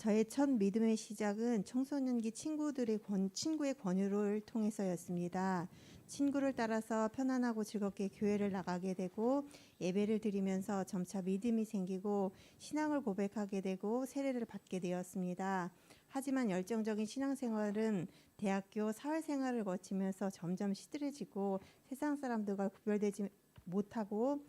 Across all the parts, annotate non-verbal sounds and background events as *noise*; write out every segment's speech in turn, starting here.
저의 첫 믿음의 시작은 청소년기 친구들의 권, 친구의 권유를 통해서였습니다. 친구를 따라서 편안하고 즐겁게 교회를 나가게 되고 예배를 드리면서 점차 믿음이 생기고 신앙을 고백하게 되고 세례를 받게 되었습니다. 하지만 열정적인 신앙생활은 대학교 사회생활을 거치면서 점점 시들해지고 세상 사람들과 구별되지 못하고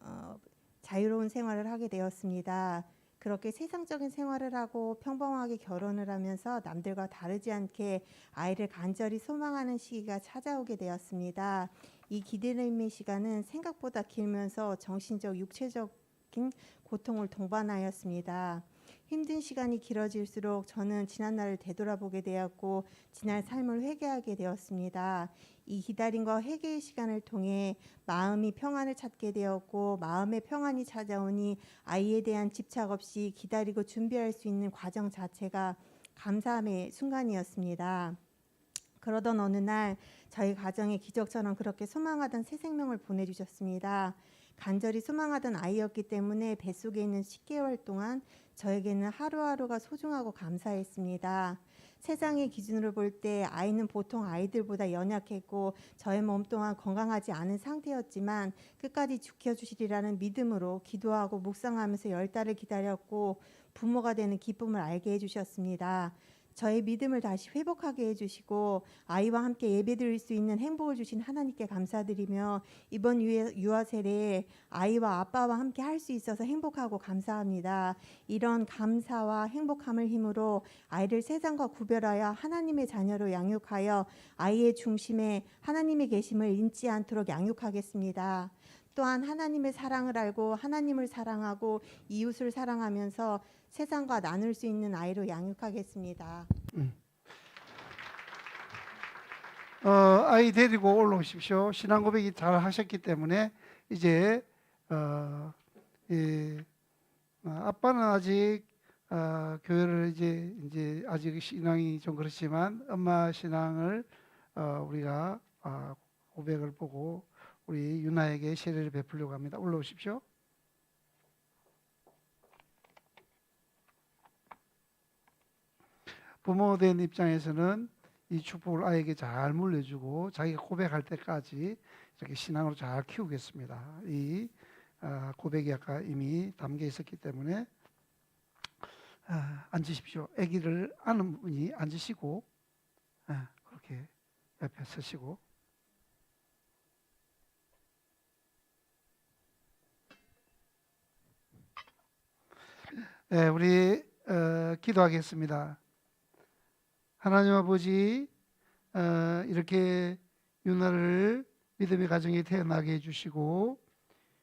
어, 자유로운 생활을 하게 되었습니다. 그렇게 세상적인 생활을 하고 평범하게 결혼을 하면서 남들과 다르지 않게 아이를 간절히 소망하는 시기가 찾아오게 되었습니다. 이 기다림의 시간은 생각보다 길면서 정신적, 육체적인 고통을 동반하였습니다. 힘든 시간이 길어질수록 저는 지난 날을 되돌아보게 되었고 지난 삶을 회개하게 되었습니다. 이 기다림과 회개의 시간을 통해 마음이 평안을 찾게 되었고 마음의 평안이 찾아오니 아이에 대한 집착 없이 기다리고 준비할 수 있는 과정 자체가 감사함의 순간이었습니다. 그러던 어느 날 저희 가정에 기적처럼 그렇게 소망하던 새 생명을 보내주셨습니다. 간절히 소망하던 아이였기 때문에 뱃속에 있는 10개월 동안 저에게는 하루하루가 소중하고 감사했습니다. 세상의 기준으로 볼 때 아이는 보통 아이들보다 연약했고 저의 몸 또한 건강하지 않은 상태였지만 끝까지 지켜주시리라는 믿음으로 기도하고 묵상하면서 열 달을 기다렸고 부모가 되는 기쁨을 알게 해주셨습니다. 저의 믿음을 다시 회복하게 해주시고 아이와 함께 예배드릴 수 있는 행복을 주신 하나님께 감사드리며 이번 유아 세례에 아이와 아빠와 함께 할 수 있어서 행복하고 감사합니다. 이런 감사와 행복함을 힘으로 아이를 세상과 구별하여 하나님의 자녀로 양육하여 아이의 중심에 하나님의 계심을 잊지 않도록 양육하겠습니다. 또한 하나님의 사랑을 알고 하나님을 사랑하고 이웃을 사랑하면서 세상과 나눌 수 있는 아이로 양육하겠습니다. 어, 아이 데리고 올라오십시오. 신앙 고백이 잘 하셨기 때문에 이제 어, 이, 어, 아빠는 아직 어, 교회를 이제 이제 아직 신앙이 좀 그렇지만 엄마 신앙을 어, 우리가 어, 고백을 보고 우리 유나에게 세례를 베풀려고 합니다. 올라오십시오. 부모 된 입장에서는 이 축복을 아이에게 잘 물려주고 자기가 고백할 때까지 이렇게 신앙으로 잘 키우겠습니다. 이 아, 고백이 아까 이미 담겨 있었기 때문에 아, 앉으십시오. 아기를 아는 분이 앉으시고 아, 그렇게 옆에 서시고 네, 우리 어, 기도하겠습니다. 하나님 아버지 어, 이렇게 유나를 믿음의 가정에 태어나게 해주시고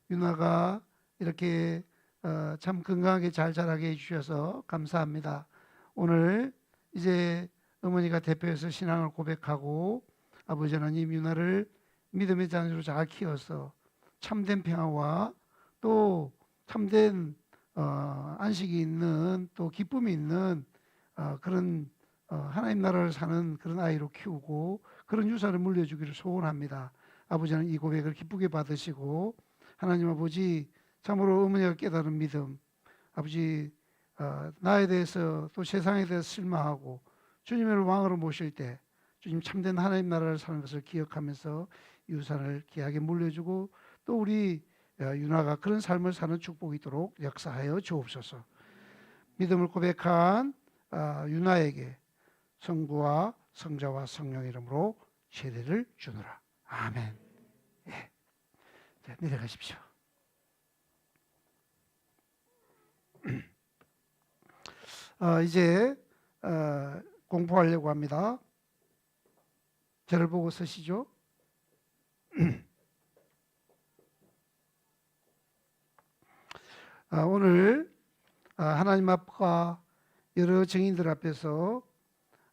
유나가 이렇게 어, 참 건강하게 잘 자라게 해주셔서 감사합니다. 오늘 이제 어머니가 대표해서 신앙을 고백하고 아버지 하나님 유나를 믿음의 자녀로 잘 키워서 참된 평화와 또 참된 어, 안식이 있는 또 기쁨이 있는 어, 그런 어, 하나님 나라를 사는 그런 아이로 키우고 그런 유산을 물려주기를 소원합니다. 아버지는 이 고백을 기쁘게 받으시고 하나님 아버지 참으로 어머니가 깨달은 믿음 아버지 어, 나에 대해서 또 세상에 대해서 실망하고 주님을 왕으로 모실 때 주님 참된 하나님 나라를 사는 것을 기억하면서 유산을 귀하게 물려주고 또 우리 어, 유나가 그런 삶을 사는 축복이 있도록 역사하여 주옵소서. 믿음을 고백한 어, 유나에게 성부와 성자와 성령 이름으로 세례를 주노라. 아멘. 예. 자, 내려가십시오. 어, *clears throat* 이제 어, 공포하려고 합니다. 저를 보고 서시죠. *clears throat* 오늘 아, 하나님 앞과 여러 증인들 앞에서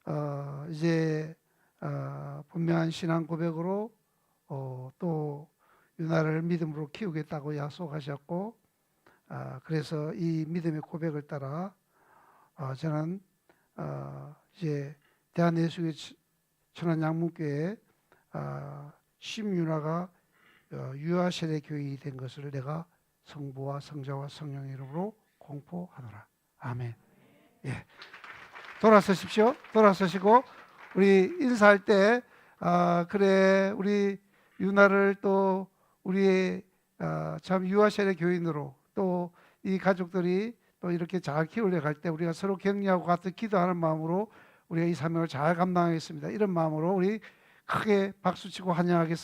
어, 이제 어, 분명한 신앙 고백으로 어, 또 유나를 믿음으로 키우겠다고 약속하셨고 아, 그래서 이 믿음의 고백을 따라 어, 저는 어, 이제 대한예수교 천안양문교회 어, 심유나가 어, 유아세대 교인이 된 것을 내가 성부와 성자와 성령 이름으로 공포하노라. 아멘. 예. 돌아서십시오. 돌아서시고 우리 인사할 때 아, 그래 우리 유나를 또 우리의 아, 참 유아시의 교인으로 또 이 가족들이 또 이렇게 잘 키우려 갈 때 우리가 서로 격려하고 같이 기도하는 마음으로 우리가 이 사명을 잘 감당하겠습니다. 이런 마음으로 우리 크게 박수치고 환영하겠습니다.